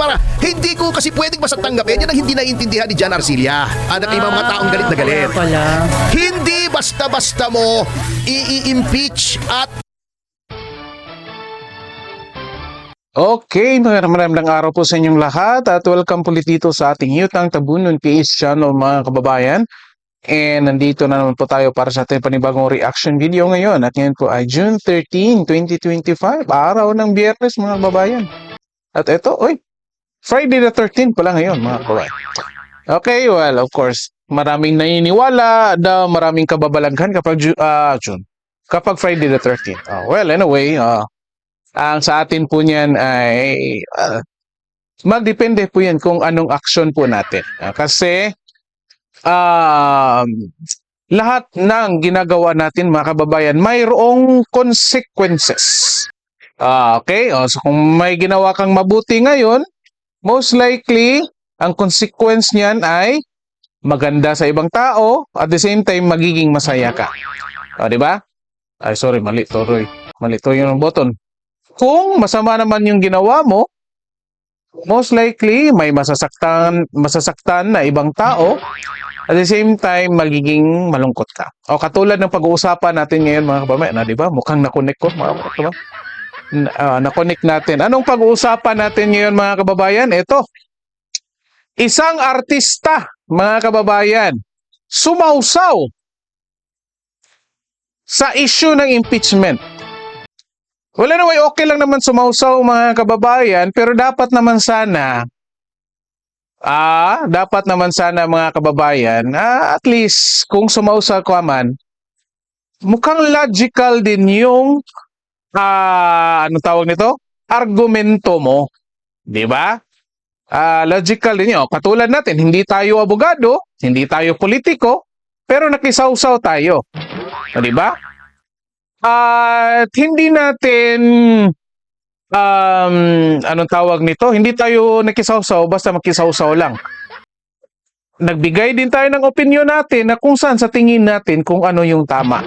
para hindi ko kasi pwedeng basta tanggapin yan ang hindi naiintindihan ni Jan Arcilla. Anak ng mga taong galit na galit. Pala. Hindi basta-basta mo i-impeach at Okay, maraming araw po sa inyong lahat at welcome po ulit dito sa ating Yutang Tabunon PH channel mga kababayan. And nandito na naman po tayo para sa ating panibagong reaction video ngayon. At ngayon po ay June 13, 2025, araw ng biyernes mga kababayan. At ito, oy, Friday the 13 pala ngayon mga kababayan. Okay, well, of course, maraming naniniwala na maraming kababalaghan kapag ah, June. Kapag Friday the 13th. Ah, well, anyway, ah, ang sa atin po niyan ay ah, magdepende po yan kung anong action po natin. Ah, kasi um, lahat ng ginagawa natin mga kababayan mayroong consequences. Ah, okay? O, so kung may ginawa kang mabuti ngayon, most likely ang consequence niyan ay maganda sa ibang tao at the same time magiging masaya ka. O, di ba? Ay, sorry, mali to, Roy. Mali to yung button. Kung masama naman yung ginawa mo, most likely may masasaktan, masasaktan na ibang tao. At the same time, magiging malungkot ka. O katulad ng pag-uusapan natin ngayon mga kababayan, na, di ba? Mukhang nakonek ko mga kababayan. Na- ah, nakonek natin. Anong pag-uusapan natin ngayon mga kababayan? Ito. Isang artista, mga kababayan, sumausaw sa issue ng impeachment. Wala na, okay lang naman sumausaw mga kababayan, pero dapat naman sana, ah, dapat naman sana mga kababayan, ah, at least kung sumausaw ka man, mukhang logical din yung, ah, ano tawag nito? Argumento mo. Di ba? Ah, logical din yun. Katulad natin, hindi tayo abogado, hindi tayo politiko, pero nakisawsaw tayo. O, di ba? At hindi natin um anong tawag nito? Hindi tayo nakisawsaw basta makisawsaw lang. Nagbigay din tayo ng opinion natin na kung saan sa tingin natin kung ano yung tama.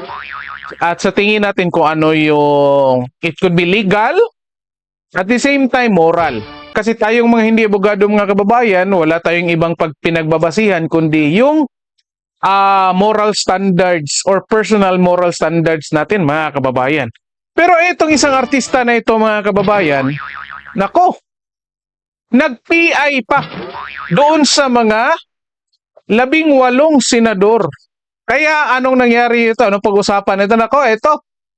At sa tingin natin kung ano yung it could be legal at the same time moral. Kasi tayong mga hindi abogado mga kababayan, wala tayong ibang pagpinagbabasihan kundi yung ah moral standards or personal moral standards natin mga kababayan. Pero itong isang artista na ito mga kababayan, nako, nag-PI pa doon sa mga labing walong senador. Kaya anong nangyari ito? Anong pag-usapan ito? Nako, ito.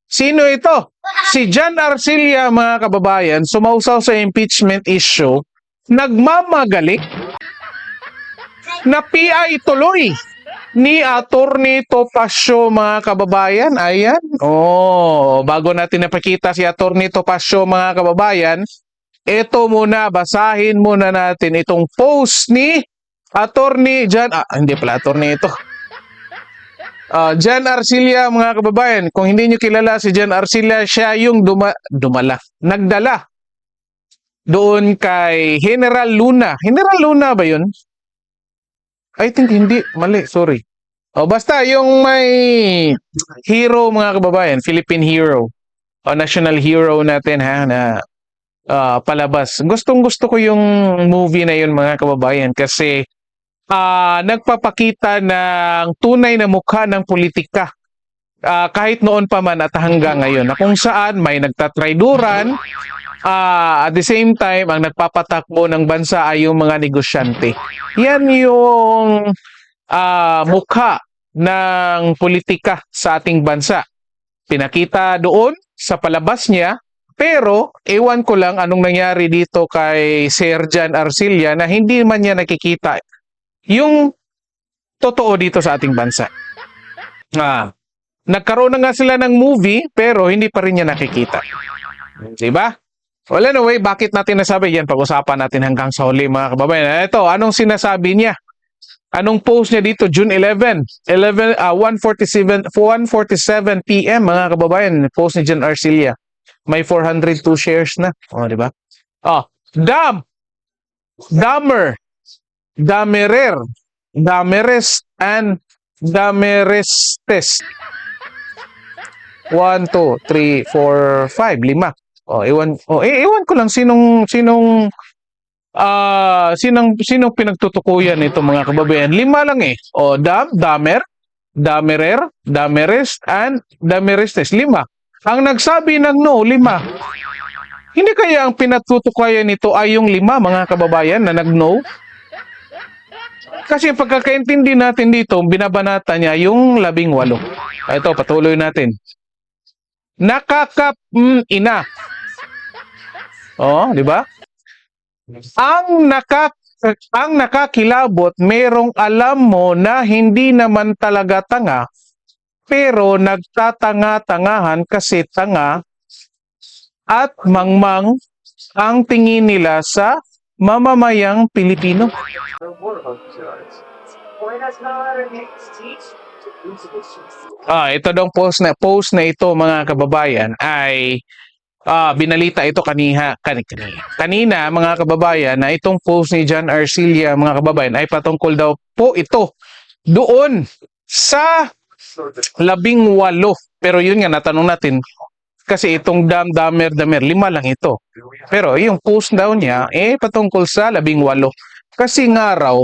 Sino ito? Si Jan Arcilla mga kababayan, sumausaw sa impeachment issue, nagmamagali na PI tuloy ni Attorney Topacio mga kababayan. Ayan. Oh, bago natin napakita si Attorney Topacio mga kababayan, ito muna, basahin muna natin itong post ni Attorney Jan, ah, hindi pala Attorney ito. Ah, Jan Arcilla mga kababayan, kung hindi nyo kilala si Jan Arcilla, siya yung duma, dumala, nagdala doon kay General Luna. General Luna ba yun? I think hindi. Mali. Sorry. O basta yung may hero mga kababayan, Philippine hero. O national hero natin ha na ah, palabas. Gustong gusto ko yung movie na yun mga kababayan kasi ah, nagpapakita ng tunay na mukha ng politika. Ah, kahit noon pa man at hanggang ngayon na kung saan may nagtatrayduran Ah, at the same time, ang nagpapatakbo ng bansa ay yung mga negosyante. Yan yung ah, mukha ng politika sa ating bansa. Pinakita doon sa palabas niya, pero ewan ko lang anong nangyari dito kay Sir Jan Arcilla na hindi man niya nakikita yung totoo dito sa ating bansa. Ah, nagkaroon na nga sila ng movie pero hindi pa rin niya nakikita. Di ba? Well, anyway, bakit natin nasabi yan? Pag-usapan natin hanggang sa huli mga kababayan. Ito, anong sinasabi niya? Anong post niya dito? June 11, 11 ah, 1:47 1:47 PM mga kababayan. Post ni Jan Arcilla. May 402 shares na. Oh, di ba? Oh, Dam. Damer. Damerer. Dameres and Damerestes. 1, 2, 3, 4, 5, 5. Oh, ewan, oh, eh, ewan ko lang sinong sinong ah sinang sinong pinagtutukuyan ito mga kababayan? Lima lang eh. O dam, damer, damerer, dameres, and damerestes. Lima. Ang nagsabi ng no, lima. Hindi kaya ang pinatutukayan nito ay yung lima mga kababayan na nag-no? Kasi pagkakaintindi natin dito, binabanata niya yung labing walo. Ito, patuloy natin. Nakakap mm, ina. Oh, di ba? Ang nakak ang nakakilabot, merong alam mo na hindi naman talaga tanga, pero nagtatanga-tangahan kasi tanga at mangmang ang tingin nila sa mamamayang Pilipino. Ah, ito dong post na post na ito mga kababayan ay ah, binalita ito kaniha kan, kanina. Kanina mga kababayan na itong post ni John Arcilia mga kababayan ay patungkol daw po ito doon sa labing walo. Pero yun nga natanong natin kasi itong dam damer damer lima lang ito. Pero yung post daw niya eh patungkol sa labing walo. Kasi nga raw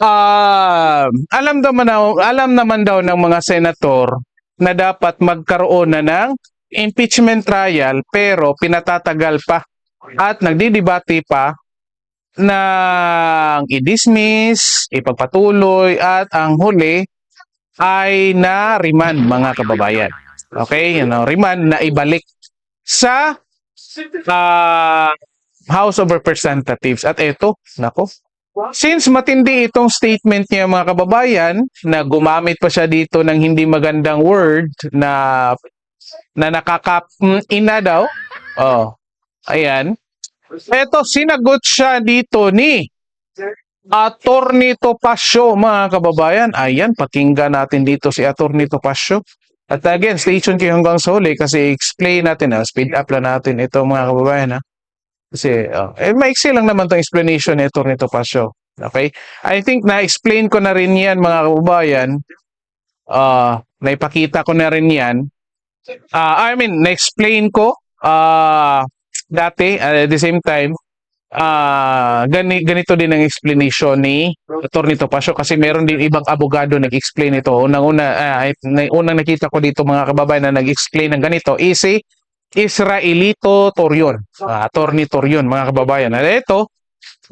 Ah, alam naman daw, alam naman daw ng mga senator na dapat magkaroon na ng impeachment trial pero pinatatagal pa at nagdidebate pa ng i-dismiss, ipagpatuloy at ang huli ay na remand mga kababayan. Okay, you know, remand na ibalik sa ah, House of Representatives. At eto, nako, Since matindi itong statement niya mga kababayan na gumamit pa siya dito ng hindi magandang word na na nakakap mm, ina daw. Oh. Ayan. Eto sinagot siya dito ni Attorney Topacio mga kababayan. Ayan, pakinggan natin dito si Attorney Topacio. At again, stay tuned kayo hanggang sa huli kasi explain natin, ah, speed up lang natin ito mga kababayan. Ha? Kasi, oh, eh, maiksi lang naman itong explanation ni Atty. Topacio. Okay? I think na-explain ko na rin yan, mga kababayan. Ah, naipakita ko na rin yan. Ah, I mean, na-explain ko ah dati, ah, at the same time, ah gani, ganito din ang explanation ni Atty. Topacio kasi meron din ibang abogado nag-explain ito. Unang-una, ah, na- unang nakita ko dito mga kababayan na nag-explain ng ganito is si Israelito Torion. Uh, attorney Torion, mga kababayan. At ito,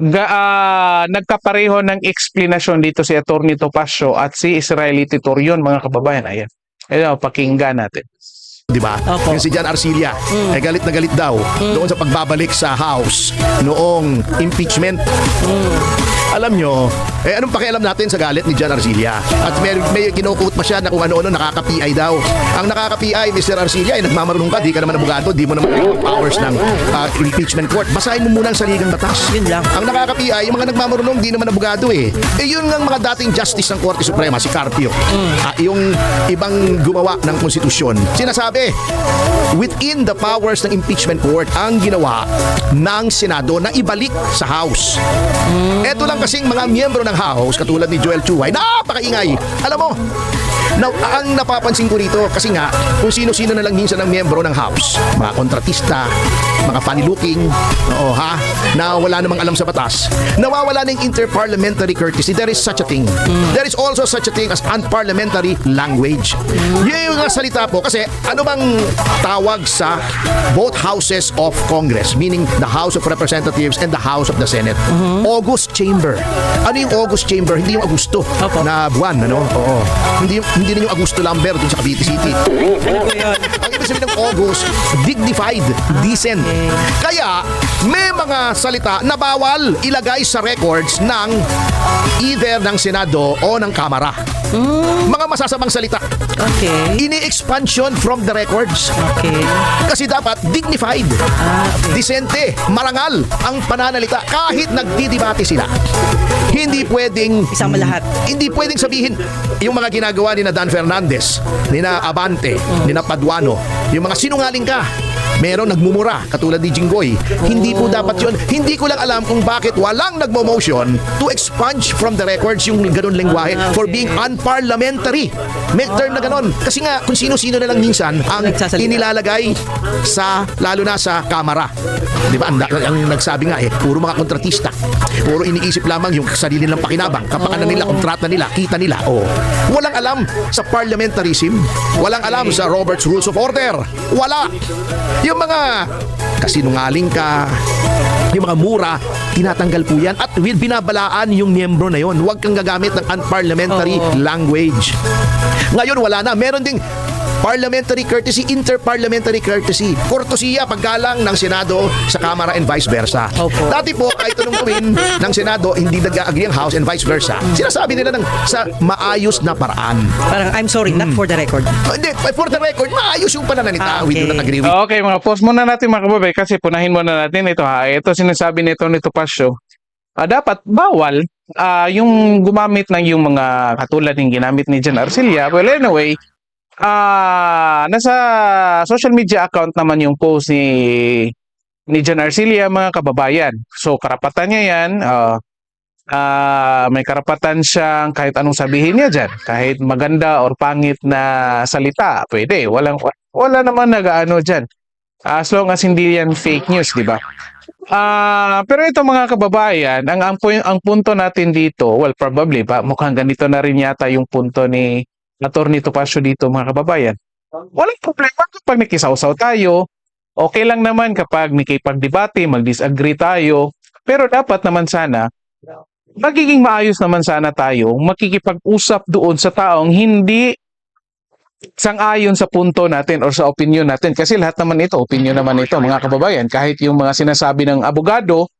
ga, ah, nagkapareho ng explanation dito si Attorney Topacio at si Israelito Torion, mga kababayan. Ayan. Ayan, pakinggan natin. Di ba? Opo. Yung si Jan Arcilia, ay galit na galit daw doon sa pagbabalik sa House noong impeachment. Alam nyo, eh anong pakialam natin sa galit ni Jan Arcilia? At may, may kinukut pa siya na kung ano-ano nakaka-PI daw. Ang nakaka-PI, Mr. Arcilia, ay nagmamarunong ka, di ka naman abogado, di mo naman yung powers ng ah, impeachment court. Basahin mo muna ang saligang batas. Yun lang. Ang nakaka-PI, yung mga nagmamarunong, di naman abogado eh. Eh yun ang mga dating justice ng Korte Suprema, si Carpio. Ah, yung ibang gumawa ng konstitusyon. Sinasabi, within the powers ng impeachment court, ang ginawa ng Senado na ibalik sa House. Eto lang kasing mga miyembro ng House, katulad ni Joel Chuway, napakaingay. Alam mo, na, ang napapansin ko rito, kasi nga, kung sino-sino na lang minsan ng miyembro ng House, mga kontratista, mga funny looking, oo ha, na wala namang alam sa batas, nawawala ng interparliamentary courtesy. There is such a thing. There is also such a thing as unparliamentary language. Yun yung mga salita po, kasi ano bang tawag sa both houses of Congress, meaning the House of Representatives and the House of the Senate? August Chamber. Ano yung August Chamber? Hindi yung Agusto Opo. na buwan, ano? Oo. Hindi yung, hindi rin yung Augusto Lambert dun sa Cavite City. Ano po yun? Ang ibig sabihin ng August, dignified, decent. Kaya, may mga salita na bawal ilagay sa records ng either ng Senado o ng Kamara. Mga masasamang salita. Okay. Ini-expansion from the records. Okay. Kasi dapat dignified, Ah, okay. disente, marangal ang pananalita kahit nagdidibate sila. Hindi pwedeng Isama lahat. hindi pwedeng sabihin yung mga ginagawa ni na Dan Fernandez, ni na Abante, ni na Paduano, yung mga sinungaling ka. Merong nagmumura katulad ni Jinggoy. Hindi po dapat yun. Hindi ko lang alam kung bakit walang nagmo-motion to expunge from the records yung ganun lengguwahe Ah, for being unparliamentary. May term na ganun. Kasi nga, kung sino-sino na lang minsan ang inilalagay sa, lalo na sa kamara. Di ba? Ang, ang nagsabi nga eh, puro mga kontratista. Puro iniisip lamang yung sarili nilang pakinabang, kapakanan nila, kontrata nila, kita nila. Oh. Walang alam sa parliamentarism. Walang alam sa Robert's Rules of Order. Wala. Yung mga kasinungaling ka, yung mga mura, tinatanggal po yan at will binabalaan yung miyembro na yon. Huwag kang gagamit ng unparliamentary Oo. language. Ngayon wala na. Meron ding parliamentary courtesy, interparliamentary courtesy. Kortesiya paggalang ng Senado sa Kamara and vice versa. Opo. Dati po, kahit anong gawin ng Senado, hindi nag-agree ang House and vice versa. Sinasabi nila ng sa maayos na paraan. Parang, I'm sorry, not for the record. Oh, hindi, for the record, maayos yung pananalita. Ah, We do okay. not agree with Okay, mga post muna natin mga kababay kasi punahin muna natin ito ha. Ito sinasabi nito nito Pasyo. Ah, dapat bawal ah, yung gumamit ng yung mga katulad ng ginamit ni Jan Arcilla. Well, anyway, ah nasa social media account naman yung post ni ni Jan Arcilla mga kababayan. So karapatan niya yan. ah, ah, may karapatan siyang kahit anong sabihin niya dyan. Kahit maganda or pangit na salita, pwede. Walang, wala naman nag-ano dyan. As long as hindi yan fake news, di ba? Ah, pero ito mga kababayan, ang, ang, ang punto natin dito, well, probably, ba, mukhang ganito na rin yata yung punto ni Atty. Topacio dito mga kababayan. Walang problema kapag nakisawsaw tayo. Okay lang naman kapag nakipagdebate, mag-disagree tayo. Pero dapat naman sana, magiging maayos naman sana tayo makikipag-usap doon sa taong hindi sang-ayon sa punto natin or sa opinion natin. Kasi lahat naman ito, opinion naman ito mga kababayan. Kahit yung mga sinasabi ng abogado,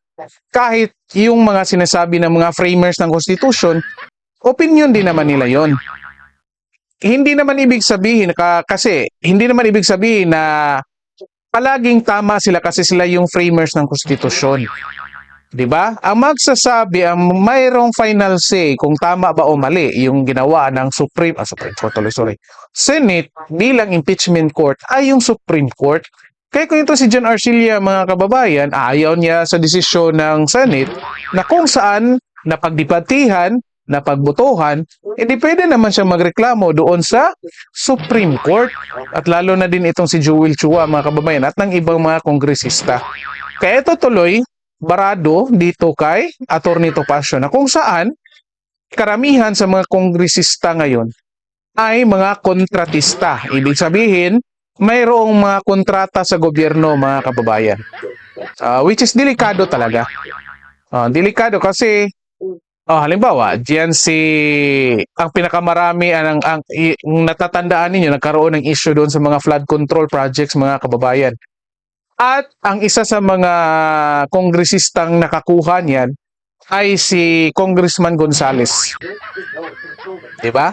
kahit yung mga sinasabi ng mga framers ng Constitution, opinion din naman nila yon. Hindi naman ibig sabihin, ka, kasi hindi naman ibig sabihin na palaging tama sila kasi sila yung framers ng Constitution. 'Di ba? Ang magsasabi, ang mayroong final say kung tama ba o mali yung ginawa ng Supreme, ah, Supreme Court, tuloy, sorry, Senate bilang impeachment court ay yung Supreme Court. Kaya kung ito si John Arcilla, mga kababayan, ayaw niya sa desisyon ng Senate na kung saan napagdipatihan, napagbotohan, hindi pwede naman siya magreklamo doon sa Supreme Court. At lalo na din itong si Joel Chua, mga kababayan, at ng ibang mga kongresista. Kaya ito tuloy, barado dito kay Atty. Topacio na kung saan karamihan sa mga kongresista ngayon ay mga kontratista. Ibig sabihin, mayroong mga kontrata sa gobyerno mga kababayan. Ah, which is delikado talaga. Ah, delikado kasi oh, halimbawa, diyan si ang pinakamarami ang, ang, i- ang natatandaan ninyo nagkaroon ng issue doon sa mga flood control projects mga kababayan. At ang isa sa mga kongresistang nakakuha niyan ay si Congressman Gonzales. 'Di ba?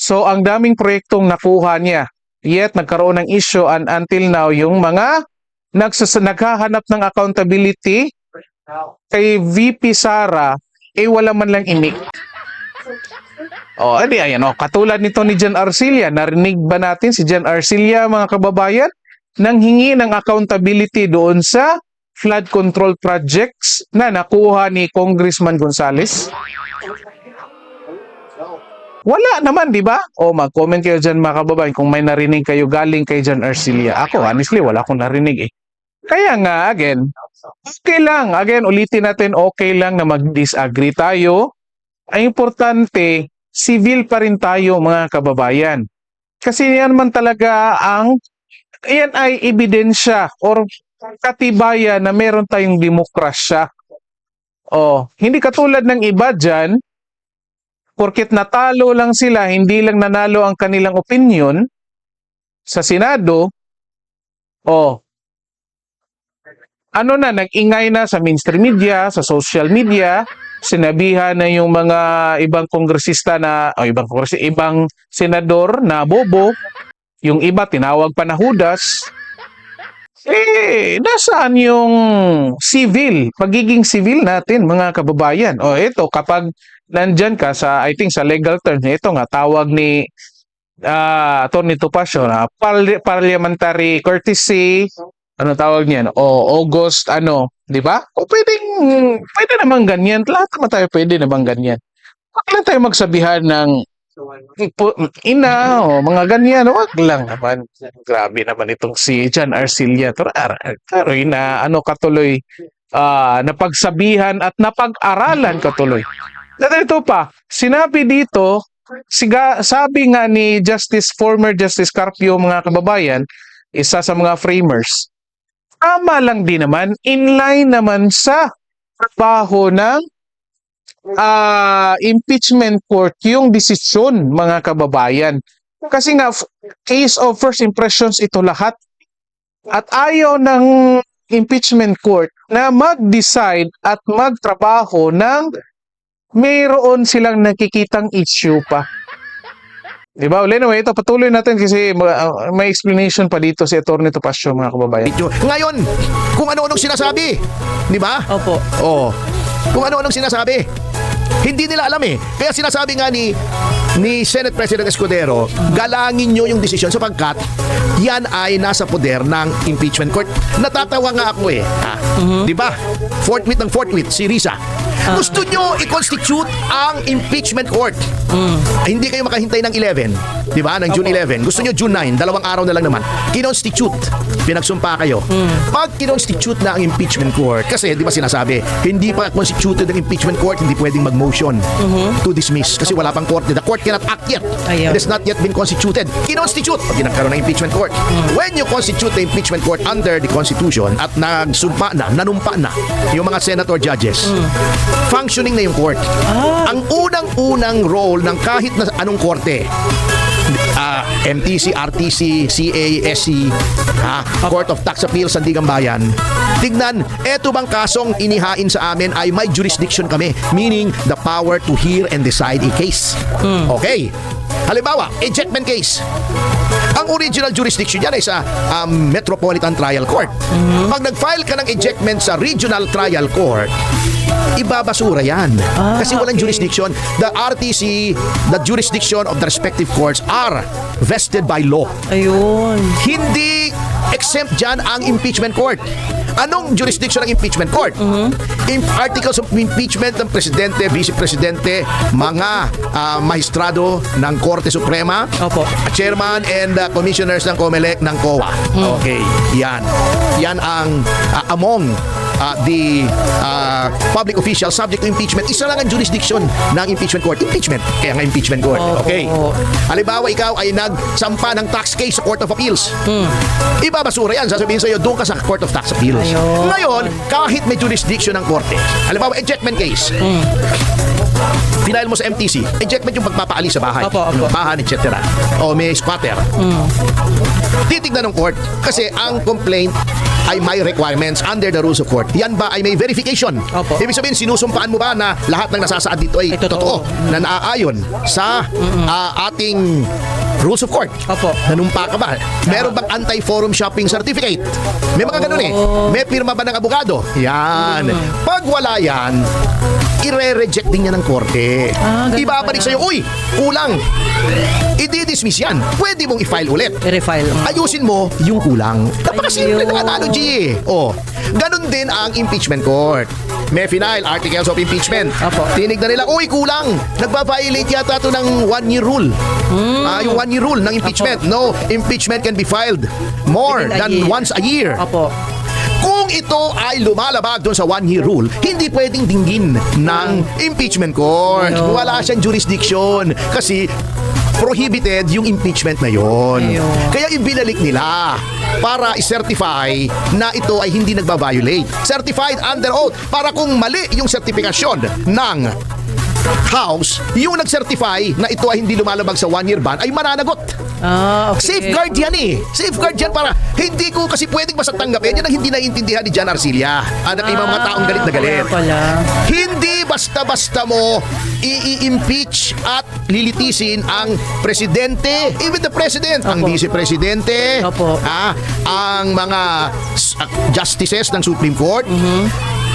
So ang daming proyektong nakuha niya. Yet nagkaroon ng issue and until now yung mga nagsas naghahanap ng accountability kay VP Sara eh wala man lang imik. Oh, edi ayan oh, katulad nito ni Jan Arcilla, narinig ba natin si Jan Arcilla mga kababayan nang hingi ng accountability doon sa flood control projects na nakuha ni Congressman Gonzales? Wala naman, di ba? O mag-comment kayo dyan mga kababayan kung may narinig kayo galing kay Jan Arcilla. Ako, honestly, wala akong narinig eh. Kaya nga, again, okay lang. Again, ulitin natin, okay lang na mag-disagree tayo. Ang importante, civil pa rin tayo mga kababayan. Kasi yan man talaga ang, yan ay ebidensya or katibayan na meron tayong demokrasya. Oh, hindi katulad ng iba dyan, porket natalo lang sila, hindi lang nanalo ang kanilang opinion sa Senado, oh, ano na, nag-ingay na sa mainstream media, sa social media, sinabihan na yung mga ibang kongresista na, o ibang kongresista, ibang senador na bobo, yung iba tinawag pa na Judas, eh, nasaan yung civil, pagiging civil natin, mga kababayan? O ito, kapag nandyan ka sa, I think sa legal terms, ito nga, tawag ni uh, Atty. Topacio na parli- parliamentary courtesy, ano tawag niyan? O August ano, 'di ba? O pwedeng pwede naman ganyan. Lahat naman tayo pwede naman ganyan. Huwag lang tayo magsabihan ng ina o mga ganyan. Huwag lang naman. Grabe naman itong si John Arcilia. Pero ina ano katuloy ah napagsabihan at napag-aralan katuloy. At ito pa, sinabi dito, siga, sabi nga ni Justice, former Justice Carpio, mga kababayan, isa sa mga framers, tama lang din naman, inline naman sa trabaho ng ah, impeachment court yung desisyon, mga kababayan. Kasi nga, case of first impressions ito lahat. At ayaw ng impeachment court na mag-decide at magtrabaho ng mayroon silang nakikitang issue pa. Di ba? Well, Anyway, ito patuloy natin kasi uh, may explanation pa dito si Atty. Topacio mga kababayan. Ngayon, kung ano-anong sinasabi. Di ba? Opo. Oo. Kung ano-anong sinasabi. Hindi nila alam eh. Kaya sinasabi nga ni ni Senate President Escudero, galangin nyo yung desisyon sapagkat yan ay nasa poder ng impeachment court. Natatawa nga ako eh. Ah, Di ba? Forthwith ng forthwith, si Risa. Gusto nyo i-constitute ang impeachment court. Hindi kayo makahintay ng 11. Di ba? Ng June 11. Gusto nyo June 9. Dalawang araw na lang naman. Kinonstitute. Pinagsumpa kayo. Pag kinonstitute na ang impeachment court, kasi di ba sinasabi, hindi pa constituted ang impeachment court, hindi pwedeng mag-motion to dismiss. Kasi wala pang court. The court cannot act yet. Ayaw. It has not yet been constituted. Kinonstitute. Pag nagkaroon ng impeachment court. When you constitute the impeachment court under the Constitution at nagsumpa na, nanumpa na yung mga senator judges, functioning na yung court. Ang unang-unang role ng kahit na anong korte, ah, MTC, RTC, CA, SC, ah, Court of Tax Appeals, Sandigan Bayan. Tignan, eto bang kasong inihain sa amin ay may jurisdiction kami, meaning the power to hear and decide a case. Okay. Halimbawa, ejectment case. Ang original jurisdiction yan ay sa um, Metropolitan Trial Court. Pag nag-file ka ng ejectment sa Regional Trial Court, ibabasura yan. Kasi walang okay. jurisdiction. The RTC, the jurisdiction of the respective courts are vested by law. Ayun. Hindi exempt dyan ang impeachment court. Anong jurisdiction ng impeachment court? Im- articles of impeachment ng presidente, vice-presidente, mga ah, maestrado ng Korte Suprema, Opo. chairman and uh, commissioners ng COMELEC ng COA. Okay, yan. Yan ang uh, among uh, the uh, public officials subject to impeachment. Isa lang ang jurisdiction ng impeachment court. Impeachment. Kaya nga impeachment court. Okay. Halimbawa, ikaw ay nagsampa ng tax case sa Court of Appeals. Ibabasura yan. Sasabihin sa'yo, doon ka sa Court of Tax Appeals. Ayun. Ngayon, kahit may jurisdiction ng korte, halimbawa, ejectment case, Final mo sa MTC, ejectment yung pagpapaalis sa bahay. Opo, opo. Bahan, etc. O may squatter. Titignan ng court kasi ang complaint ay may requirements under the rules of court. Yan ba ay may verification? Opo. Ibig sabihin, sinusumpaan mo ba na lahat ng nasasaad dito ay, Ay, totoo. totoo, na naaayon sa ah, ating rules of court? Opo. Nanumpa ka ba? Meron bang anti-forum shopping certificate? May mga ganun eh. May pirma ba ng abogado? Yan. Pag wala yan, ire-reject din yan ng korte. Ah, ganun Ibabalik pala. sa'yo, uy, kulang. I-dismiss yan. Pwede mong i-file ulit. I-refile. Ayusin mo yung kulang. Napakasimple ng Ayun. analogy eh. Oh, ganun din ang impeachment court. May final articles of impeachment. Apo. Tinignan nila, uy, kulang. Nagpa-violate yata to ng one-year rule. Hmm. Ah, yung one-year rule ng impeachment. No, impeachment can be filed more Within a than year. once a year. Opo. Kung ito ay lumalabag doon sa one-year rule, hindi pwedeng dinggin ng impeachment court. Ayun. Wala siyang jurisdiction kasi prohibited yung impeachment na yon. Kaya ibinalik nila para i-certify na ito ay hindi nagba-violate. Certified under oath para kung mali yung sertifikasyon ng House, yung nag-certify na ito ay hindi lumalabag sa one-year ban ay mananagot. Ah, okay. Safeguard yan eh. Safeguard yan para hindi ko kasi pwedeng basta tanggapin. Yan ang hindi naiintindihan ni Jan Arcilia. At ang ibang mga taong galit na galit. Ah, pala. Hindi basta-basta mo i-impeach at lilitisin ang presidente, even the president, ang Opo. vice-presidente, Opo. ah, ang mga ah, justices ng Supreme Court.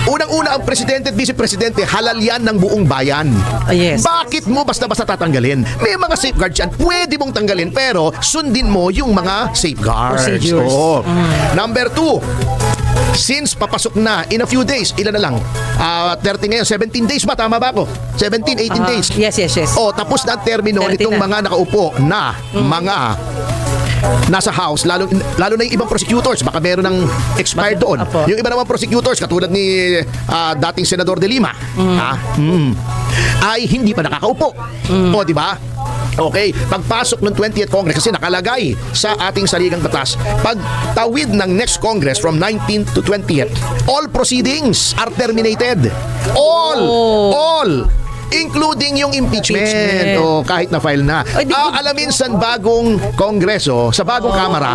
Unang-una ang presidente at vice-presidente, halal yan ng buong bayan. Ah, yes. Bakit mo basta-basta tatanggalin? May mga safeguards yan. Pwede mong tanggalin pero sundin mo yung mga safeguards. Procedures. Oo. Number two, since papasok na in a few days, ilan na lang? Ah, 30 ngayon, 17 days ba? Tama ba ako? 17, 18 Ah, days. Yes, yes, yes. O, tapos na ang termino 30 nitong na. mga nakaupo na mga nasa house lalo lalo na yung ibang prosecutors baka meron ng expired doon Apo. yung iba naman prosecutors katulad ni ah, dating senador De Lima ah, mm, ay hindi pa nakakaupo o di ba Okay, pagpasok ng 20th Congress kasi nakalagay sa ating saligang batas, pagtawid ng next Congress from 19th to 20th, all proceedings are terminated. All! Oh. All! Including yung impeachment. Impeachment. O kahit na file na. Ay, di- Ah, alamin sa bagong kongreso, sa bagong kamara,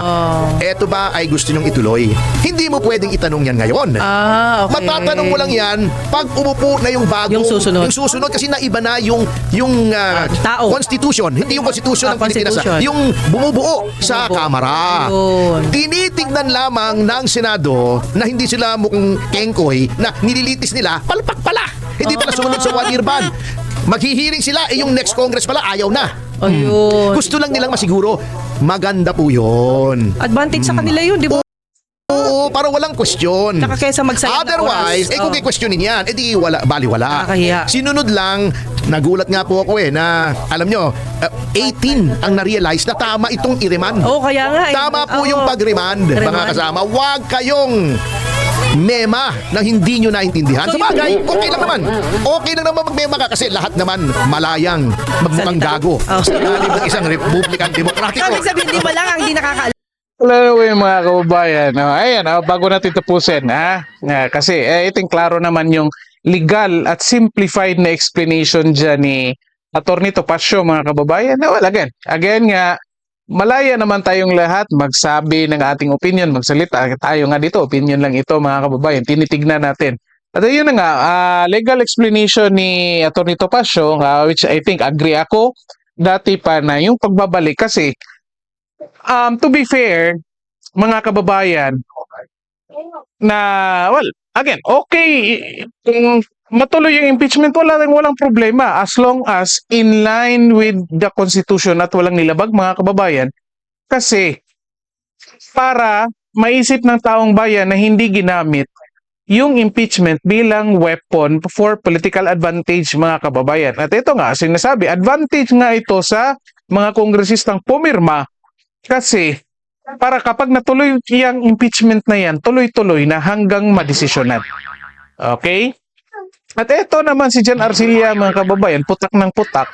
eto ba ay gusto nyong ituloy? Hindi mo pwedeng itanong yan ngayon. Ah, okay. Matatanong mo lang yan pag umupo na yung bagong Yung susunod. yung susunod kasi naiba na yung yung ah, Ah, tao. constitution hindi yung constitution Ah, ng Pilipinas ah. constitution. yung bumubuo sa Bumubuo. kamara tinitignan lamang ng senado na hindi sila mukhang kengkoy na nililitis nila palpak pala hindi pala sumunod sa one year ban maghihiring sila eh yung next congress pala ayaw na Ayun. gusto lang nilang masiguro maganda po yun Advantage sa kanila yun, di ba? Oo, para walang question. Tsaka kaysa magsayang ng Otherwise, oras. eh kung Oh. i-questionin yan, eh di wala, bali wala. Nakakahiya. Sinunod lang, nagulat nga po ako eh na, alam nyo, uh, 18 ang na-realize na tama itong i-remand. Oo, kaya nga. eh. Tama po Oo. yung pag-remand, mga Remand. kasama. Huwag kayong mema na hindi nyo naintindihan. Sa bagay, okay lang naman. Okay lang naman mag-mema ka kasi lahat naman malayang magmukhang gago Oh. sa ilalim ng isang Republican Demokratiko. Ibig sabihin, di ba lang ang hindi nakakaalam? Hello yung mga kababayan. No, ayan, oh, bago natin tapusin, ha? Nga, kasi eh, iting klaro naman yung legal at simplified na explanation dyan ni Atty. Topacio, mga kababayan. No, well, again, again nga, malaya naman tayong lahat magsabi ng ating opinion, magsalita. Tayo nga dito, opinion lang ito, mga kababayan. Tinitignan natin. At ayun na nga, ah, legal explanation ni Atty. Topacio, ah, which I think agree ako, dati pa na yung pagbabalik kasi um, to be fair, mga kababayan, na, well, again, okay, kung matuloy yung impeachment, wala rin walang problema as long as in line with the Constitution at walang nilabag, mga kababayan. Kasi, para maisip ng taong bayan na hindi ginamit yung impeachment bilang weapon for political advantage mga kababayan. At ito nga, sinasabi, advantage nga ito sa mga kongresistang pumirma kasi para kapag natuloy yung impeachment na yan, tuloy-tuloy na hanggang madesisyonan. Okay? At ito naman si Jan Arcilla, mga kababayan, putak ng putak.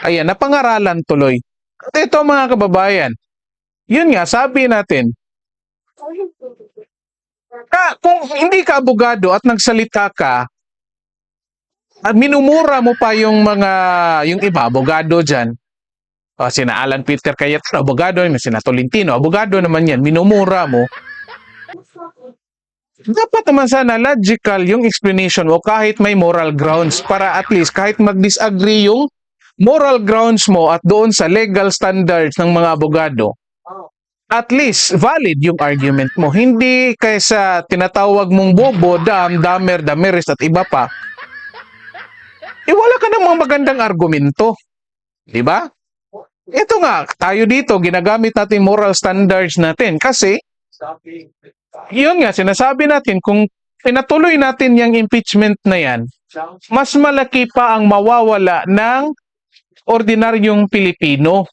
Ayan, napangaralan tuloy. At ito mga kababayan, yun nga, sabi natin, ka, kung hindi ka abogado at nagsalita ka, at minumura mo pa yung mga, yung iba, abogado dyan, o, sina Alan Peter Cayetano, abogado, sina Tolentino, abogado naman yan, minumura mo, dapat naman sana logical yung explanation mo kahit may moral grounds para at least kahit mag-disagree yung moral grounds mo at doon sa legal standards ng mga abogado, at least valid yung argument mo. Hindi kaysa tinatawag mong bobo, dam, damer, dameris at iba pa. Eh wala ka namang magandang argumento. Di ba? Ito nga, tayo dito, ginagamit natin moral standards natin kasi yun nga, sinasabi natin, kung pinatuloy natin yung impeachment na yan, mas malaki pa ang mawawala ng ordinaryong Pilipino.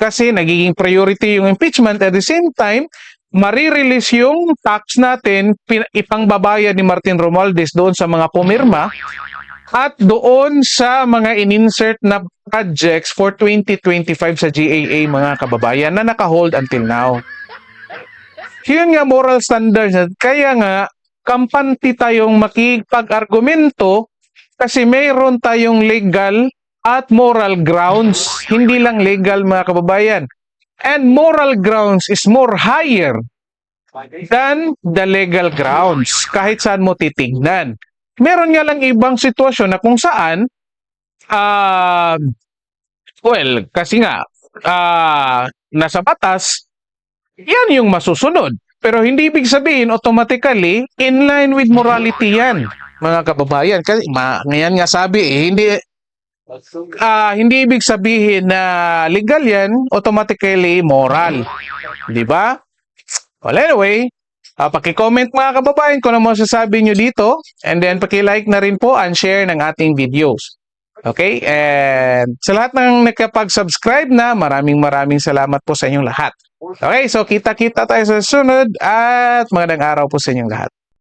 Kasi nagiging priority yung impeachment at the same time, marirelease yung tax natin, ipangbabayad ni Martin Romualdez doon sa mga pumirma at doon sa mga in-insert na projects for 2025 sa GAA mga kababayan na naka-hold until now. Yun nga moral standards. Kaya nga, kampante tayong makipag-argumento kasi mayroon tayong legal at moral grounds. Hindi lang legal mga kababayan. And moral grounds is more higher than the legal grounds. Kahit saan mo titignan. Meron nga lang ibang sitwasyon na kung saan ah well, kasi nga ah nasa batas yan yung masusunod. Pero hindi ibig sabihin automatically in line with morality yan, mga kababayan. Kasi ma, ngayon nga sabi eh, hindi ah, hindi ibig sabihin na legal yan, automatically moral. Di ba? Well, anyway, ah, paki-comment mga kababayan kung ano masasabi nyo dito. And then paki-like na rin po and share ng ating videos. Okay? And sa lahat ng nakapag-subscribe na, maraming maraming salamat po sa inyong lahat. Okay, so kita-kita tayo sa sunod at magandang araw po sa inyong lahat.